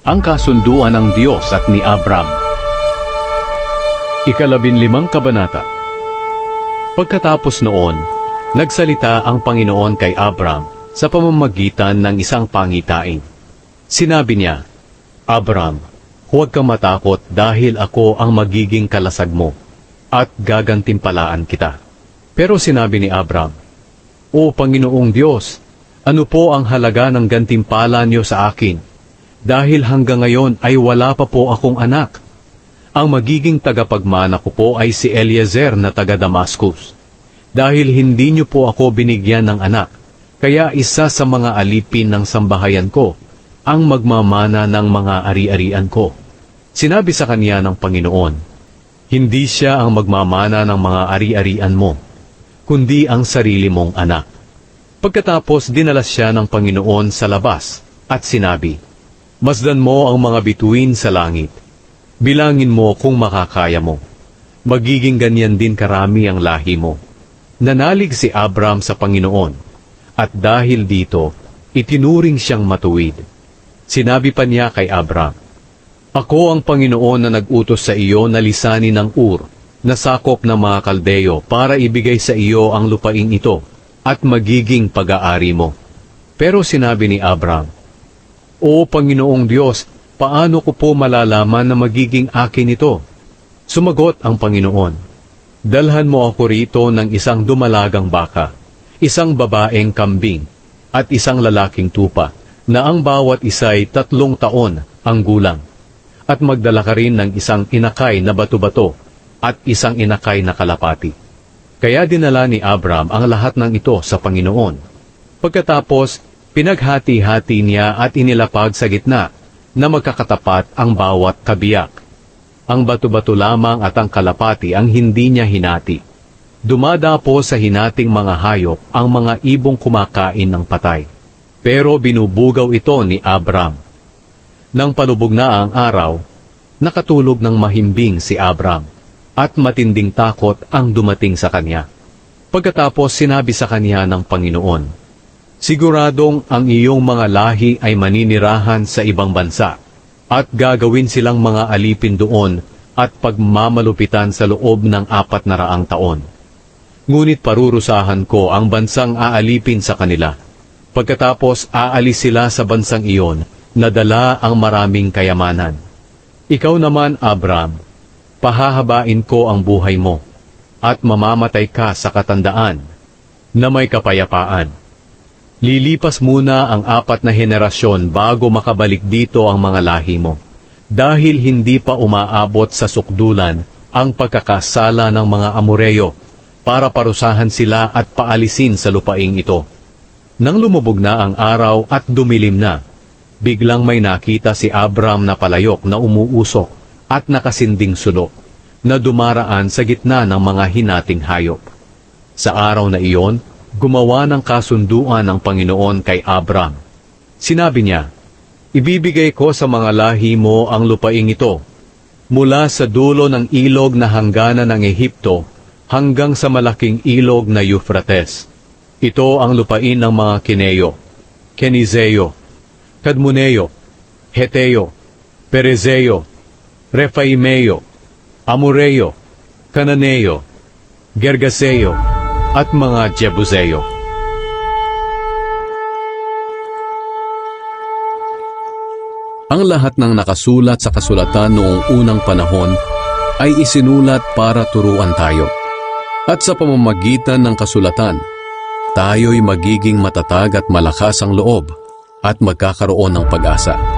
ang kasunduan ng Diyos at ni Abram. Ikalabinlimang kabanata Pagkatapos noon, nagsalita ang Panginoon kay Abram sa pamamagitan ng isang pangitain. Sinabi niya, Abram, huwag kang matakot dahil ako ang magiging kalasag mo at gagantimpalaan kita. Pero sinabi ni Abram, O Panginoong Diyos, ano po ang halaga ng gantimpala niyo sa akin? Dahil hanggang ngayon ay wala pa po akong anak. Ang magiging tagapagmana ko po ay si Eliezer na taga Damascus. Dahil hindi niyo po ako binigyan ng anak, kaya isa sa mga alipin ng sambahayan ko ang magmamana ng mga ari-arian ko. Sinabi sa kanya ng Panginoon, Hindi siya ang magmamana ng mga ari-arian mo, kundi ang sarili mong anak. Pagkatapos dinala siya ng Panginoon sa labas at sinabi, Masdan mo ang mga bituin sa langit. Bilangin mo kung makakaya mo. Magiging ganyan din karami ang lahi mo. Nanalig si Abram sa Panginoon, at dahil dito, itinuring siyang matuwid. Sinabi pa niya kay Abram, Ako ang Panginoon na nag-utos sa iyo na lisanin ng Ur, na sakop ng mga kaldeyo para ibigay sa iyo ang lupaing ito, at magiging pag-aari mo. Pero sinabi ni Abram, O Panginoong Diyos, paano ko po malalaman na magiging akin ito? Sumagot ang Panginoon, Dalhan mo ako rito ng isang dumalagang baka, isang babaeng kambing, at isang lalaking tupa, na ang bawat isa'y tatlong taon ang gulang. At magdala ka rin ng isang inakay na bato-bato, at isang inakay na kalapati. Kaya dinala ni Abram ang lahat ng ito sa Panginoon. Pagkatapos, Pinaghati-hati niya at inilapag sa gitna na magkakatapat ang bawat kabiyak. Ang bato-bato lamang at ang kalapati ang hindi niya hinati. Dumadapo sa hinating mga hayop ang mga ibong kumakain ng patay. Pero binubugaw ito ni Abram. Nang palubog na ang araw, nakatulog ng mahimbing si Abram at matinding takot ang dumating sa kanya. Pagkatapos sinabi sa kanya ng Panginoon, Siguradong ang iyong mga lahi ay maninirahan sa ibang bansa, at gagawin silang mga alipin doon at pagmamalupitan sa loob ng apat na raang taon. Ngunit parurusahan ko ang bansang aalipin sa kanila. Pagkatapos aalis sila sa bansang iyon, nadala ang maraming kayamanan. Ikaw naman, Abram, pahahabain ko ang buhay mo, at mamamatay ka sa katandaan, na may kapayapaan. Lilipas muna ang apat na henerasyon bago makabalik dito ang mga lahi mo. Dahil hindi pa umaabot sa sukdulan ang pagkakasala ng mga Amoreyo para parusahan sila at paalisin sa lupaing ito. Nang lumubog na ang araw at dumilim na, biglang may nakita si Abram na palayok na umuusok at nakasinding sulok na dumaraan sa gitna ng mga hinating hayop. Sa araw na iyon, gumawa ng kasunduan ng Panginoon kay Abram. Sinabi niya, Ibibigay ko sa mga lahi mo ang lupaing ito, mula sa dulo ng ilog na hangganan ng Ehipto hanggang sa malaking ilog na Euphrates. Ito ang lupain ng mga Kineo, Kenizeo, Kadmoneo, Heteo, Perezeo, Refaimeo, Amoreo, Cananeo, Gergaseo, at mga Jebuseo. Ang lahat ng nakasulat sa kasulatan noong unang panahon ay isinulat para turuan tayo. At sa pamamagitan ng kasulatan, tayo'y magiging matatag at malakas ang loob at magkakaroon ng pag-asa.